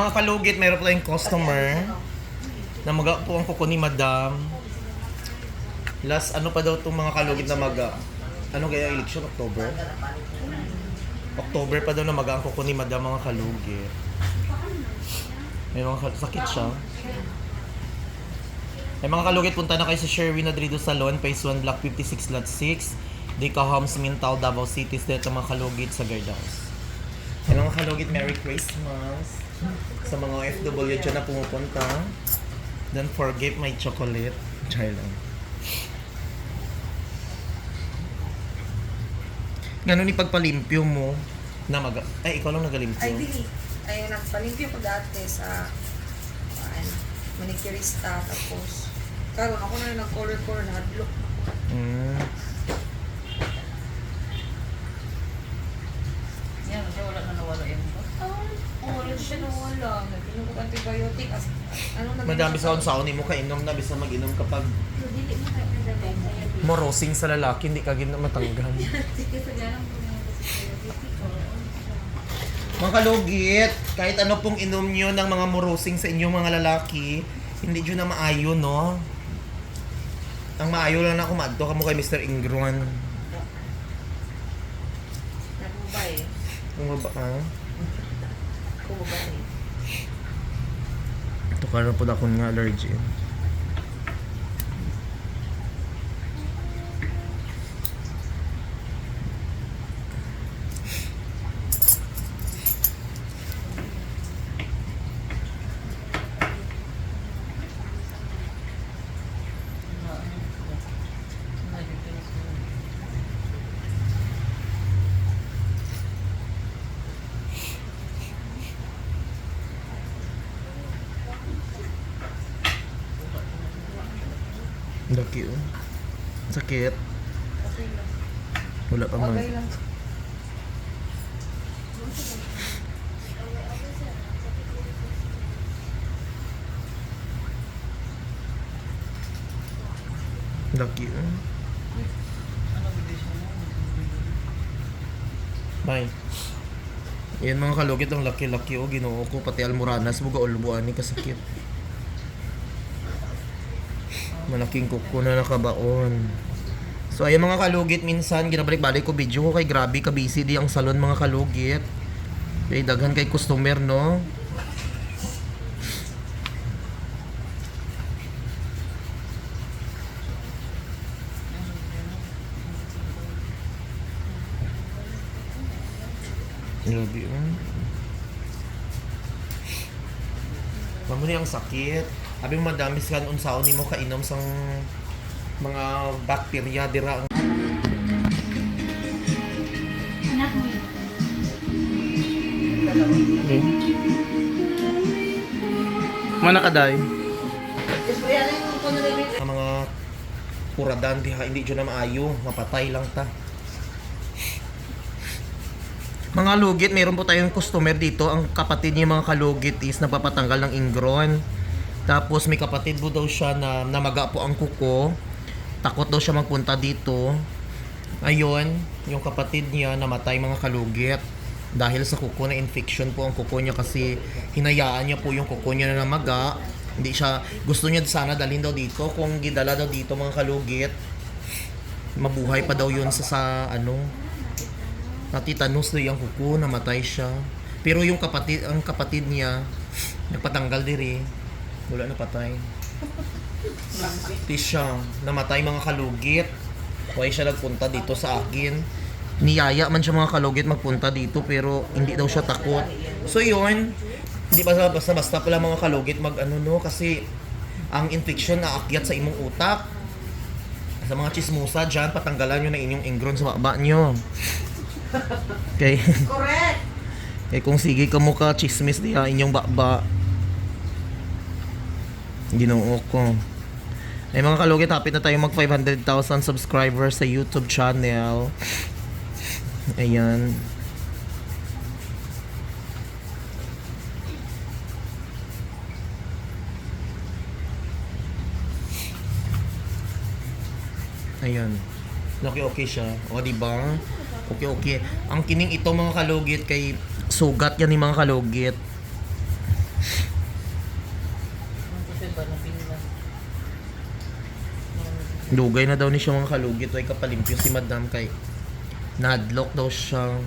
mga kalugit, mayroon tayong customer na maga po ang kuko ni Madam. Last ano pa daw itong mga kalugit na maga? Ano kaya election? October? October pa daw na maga ang kuko ni Madam mga kalugit. May mga sakit siya. May mga kalugit, punta na kayo sa Sherwin Adrido Salon, Phase 1, Block 56, Lot 6. Dica Homes, Mintal, Davao City. Dito mga kalugit sa Guardhouse. Ay mga kalugit, Merry Christmas! Sa mga OFW dyan na pumupunta. Don't forget my chocolate. Char lang. Ganun ni pagpalimpyo mo na mag... Ay, ikaw lang nagalimpyo. Ay, dili. Ay, nagpalimpyo ko dati sa ano, manicurista. Tapos, karon ako na rin nag-color-color na hadlock. Mm. Yan, siya wala na nawala yung Oh, wala siya nawala. Nagpinom ko antibiotic. As, ano naging- Madami sa unsaon mo kainom na bisa mag-inom kapag Dili mo na dahil morosing sa lalaki, hindi ka gina matanggal. Kasi Mga kalugit, kahit ano pong inom nyo ng mga morosing sa inyong mga lalaki, hindi nyo na maayo, no? Ang maayo lang na kumadto ka mo kay Mr. Ingron. Nabubay. Kung ba ka? Kumubay. Ito karon po akong nga allergy. Laki oh. Sakit. Okay lang. Wala pa man. Okay lang. Laki oh. Bye. Yan mga kalugit ang laki-laki o ginoo ko pati almoranas buga ulbuan ni kasakit. Malaking kuko na nakabaon. So ayun mga kalugit minsan ginabalik-balik ko video ko kay grabe ka busy di ang salon mga kalugit. Kay daghan kay customer no. Grabe oh. Mamuni ang sakit. Abi mo madami sa unsaon nimo kainom sang mga bakterya dira ang Anak mo yun. Mana kaday? Nalibit. ang mga kuradan diha hindi jud na maayo, mapatay lang ta. Mga lugit, meron po tayong customer dito. Ang kapatid niya mga kalugit is nagpapatanggal ng ingron. Tapos may kapatid po daw siya na namaga po ang kuko. Takot daw siya magpunta dito. Ayun, yung kapatid niya namatay mga kalugit. Dahil sa kuko na infection po ang kuko niya kasi hinayaan niya po yung kuko niya na namaga. Hindi siya, gusto niya sana dalhin daw dito. Kung gidala daw dito mga kalugit, mabuhay pa daw yun sa, sa ano, natitanos daw yung kuko, namatay siya. Pero yung kapatid, ang kapatid niya, nagpatanggal diri. Wala na patay. Di siya, namatay mga kalugit. Kaya siya nagpunta dito sa akin. Niyaya man siya mga kalugit magpunta dito pero hindi daw siya takot. So yun, hindi basta basta basta pala mga kalugit mag ano no kasi ang infection na akyat sa imong utak. Sa mga chismosa dyan, patanggalan nyo na inyong ingron sa baba nyo. Okay. Correct! Eh kung sige ka mo ka chismis diha inyong bakba. Ginoo ko. Ay mga kalugit, happy na tayo mag 500,000 subscribers sa YouTube channel. Ayan. Ayan. Okay, okay siya. O, di ba? Okay, okay. Ang kining ito mga kalugit kay sugat yan ni mga kalugit. Dugay na daw ni siya mga kalugit. Way kapalimpyo si madam kay nadlock daw siya.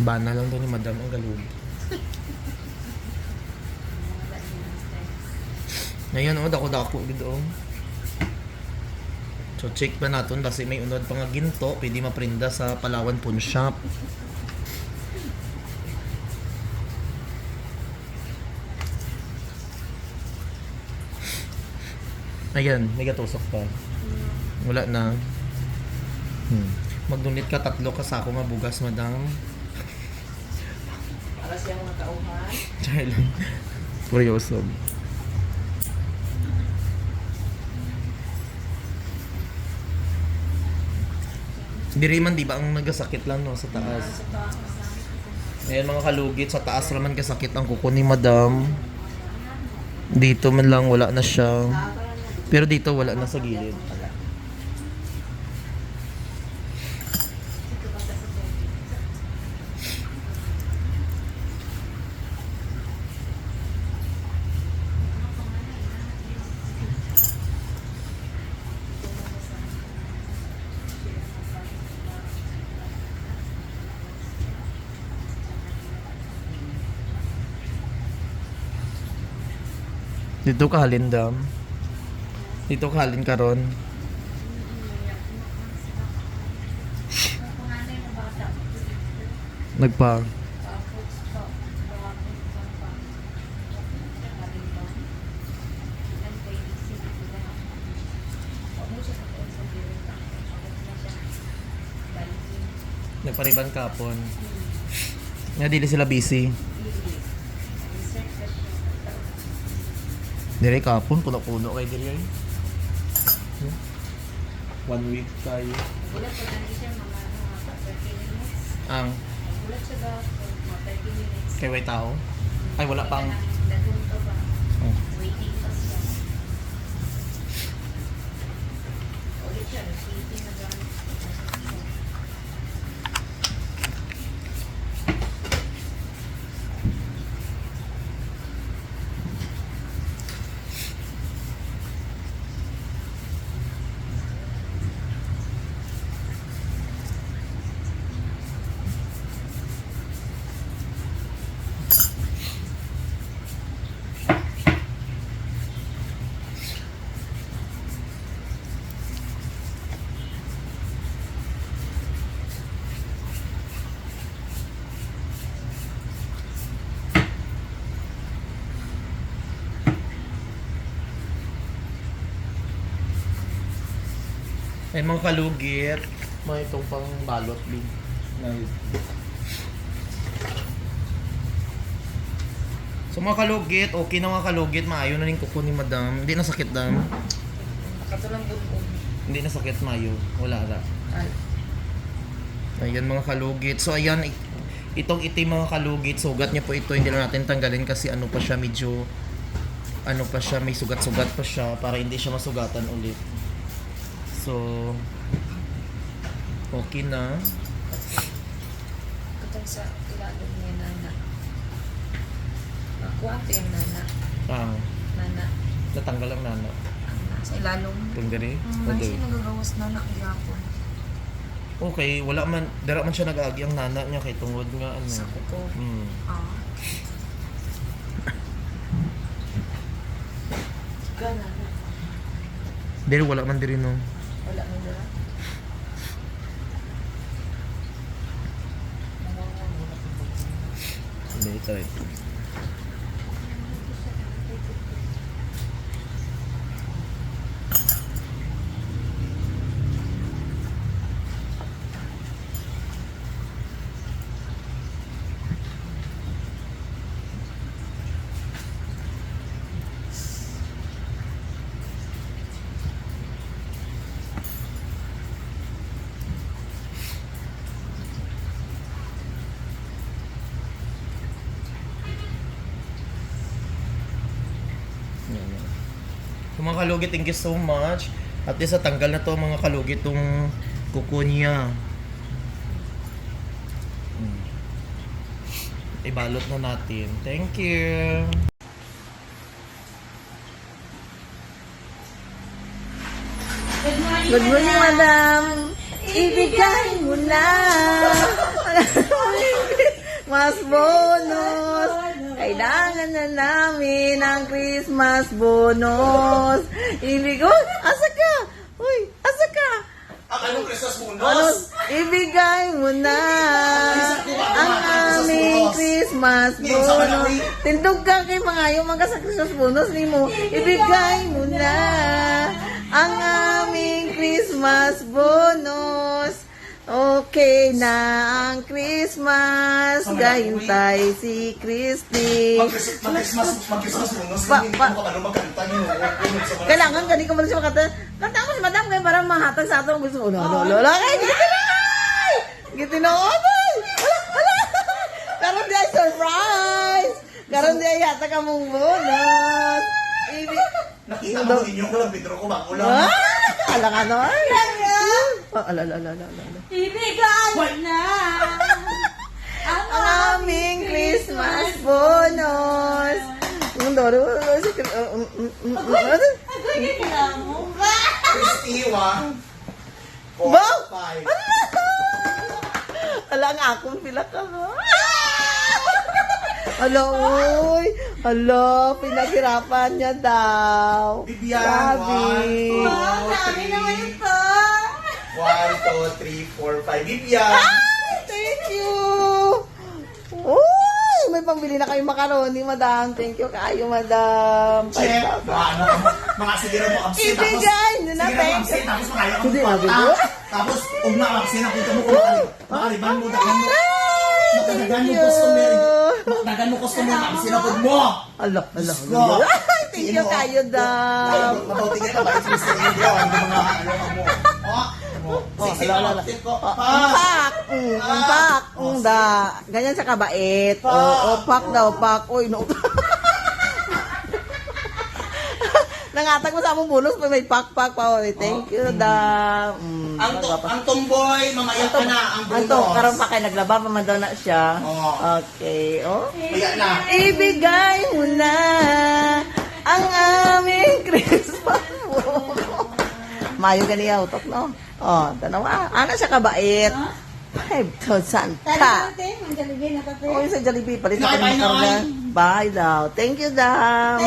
Bana lang daw ni madam ang galugit. Ngayon, oh, dako-dako dito. oh. So, check pa natin kasi may unod pa nga ginto. Pwede maprinda sa Palawan Pawn Shop. Ayan, may gatusok pa. Wala na. Hmm. Magdunit ka tatlo ka sa ako nga bugas, madam. Para siya mga tauhan. Tsaka lang. Kuryoso. Diri man di ba ang nagasakit lang no sa taas. Sa taas. Ayan mga kalugit sa taas naman kasakit ang kuko ni madam. Dito man lang wala na siya. Pero dito wala na sa gilid. Dito ka halin dam. Dito ka halin karon. Nagpa. Nagpariban kapon. Nga dili sila busy. Ili. Research ka siya. Dire kapon puno-puno kay diri ay. One week tayo. Gulat ko na siya mga mga 30 minutes. Ang Gulat siya daw mga 30 minutes. kay way tao. Ay wala pang ba? Oh. Waiting pa siya. Ulit siya, waiting na gamit. ay mga kalugit. Mga itong pang balot din. Na So mga kalugit, okay na mga kalugit, maayo na rin kuko ni madam. Hindi na sakit dam. Nakatulang bunbun. Hindi na sakit mayo. Wala ra. Ay. Ayan mga kalugit. So ayan, itong itim mga kalugit, sugat niya po ito. Hindi lang natin tanggalin kasi ano pa siya, medyo ano pa siya, may sugat-sugat pa siya para hindi siya masugatan ulit. So, okay na. Katong sa ilalim niya nana. Nakuha ko yung nana. Ah, Nana. natanggal ang nana. Sa ilalong. Itong gani. Mm, Okay. siya nagagawas nana gihapon. Okay, wala man, dara man siya nag-agi ang nana niya kay tungod nga ano. Sa kuko. Hmm. Ah. Gana na. Dili wala man diri no. Wala mo dala. Hindi ito mga kalugit, thank you so much. At least tanggal na to mga kalugit tong kuko niya. Hmm. Ibalot na natin. Thank you. Good Good morning, madam. Ibigay mo na. Mas bonus. Kailangan na namin ang Christmas bonus. Ibig ko, asa ka? Uy, asa ka? Ang anong Christmas bonus? Ano, ibigay mo na ang aming Christmas bonus. Tindog ka kay mga yung mga sa Christmas bonus ni mo. Ibigay mo na ang aming Christmas bonus. Okay na ang Christmas. Gayintay si Christy. Mag-Christmas, mag-Christmas bonus. Pa- Hindi pa- ko pa magkanta niyo. Kailangan gani ko man siya makata. Kanta mo si madam kay para mahatag sa ato ang gusto ko. No, no, no, no. Kay gitinay! Gitinooy! Hala, hala! Karon di ay surprise! Karon di ay yata ka mong bonus! Nakita mo ninyo ko lang, Pedro ko ba? Ulam. Ah! Ala ka no? Oh, ala, ala, ala, ala, ala. Ibigay na. Ang aming Christmas bonus! Ang doro, si uh, um, um, um, ano? Agoy nila mo. Christiwa. Ba? Ala nga akong pila ka ha. Ala, uy. Ala, pinaghirapan niya daw. Bibiyan, one, two, sabi naman three. Ito. One, two, three, four, five. Ay, thank you. Uy, may pambili na kayo macaroni, madam. Thank you kayo, madam. Check. 5,000. Mga ano, mga siguro mo kapsin. Ibigay nyo na, Sige thank mo kapsin, tapos makaya ka Hindi, mo ko. Tapos, ug na kapsin, nakita mo kung makali- makaliban mo, dagan mo. Makadagan mo you. customer. Makadagan mo customer, kapsin ako mo. Ala, ala, ala. Ay, thank you kayo, dam. Mabauti ka ba? Ito Mr. India. Ang mga ano mo. Oh, Oh, sexy ala, ala. ko. Oh, Pa. ang pak, mm, ang pak, mm, da. Ganyan sa kabait. O, oh, pak daw, pak. Uy, no. Nangatag mo sa among bonus pag may pak, pak, pa. Uy, Thank you, da. Mm, Ang, to, ang tomboy, mamaya ka na. Ang Ang to, karon pa kay naglaba pa man daw na siya. Oo. Okay, oh. Mamaya na. Ibigay mo na ang aming Christmas. Mayo ganiya utok, no? Oh, tanawa. Ana siya kabait. 5,000 ka. Tati, ang Jollibee na tati. Oh, sa Jollibee, palit bye, Nay. Bye daw. Thank you daw.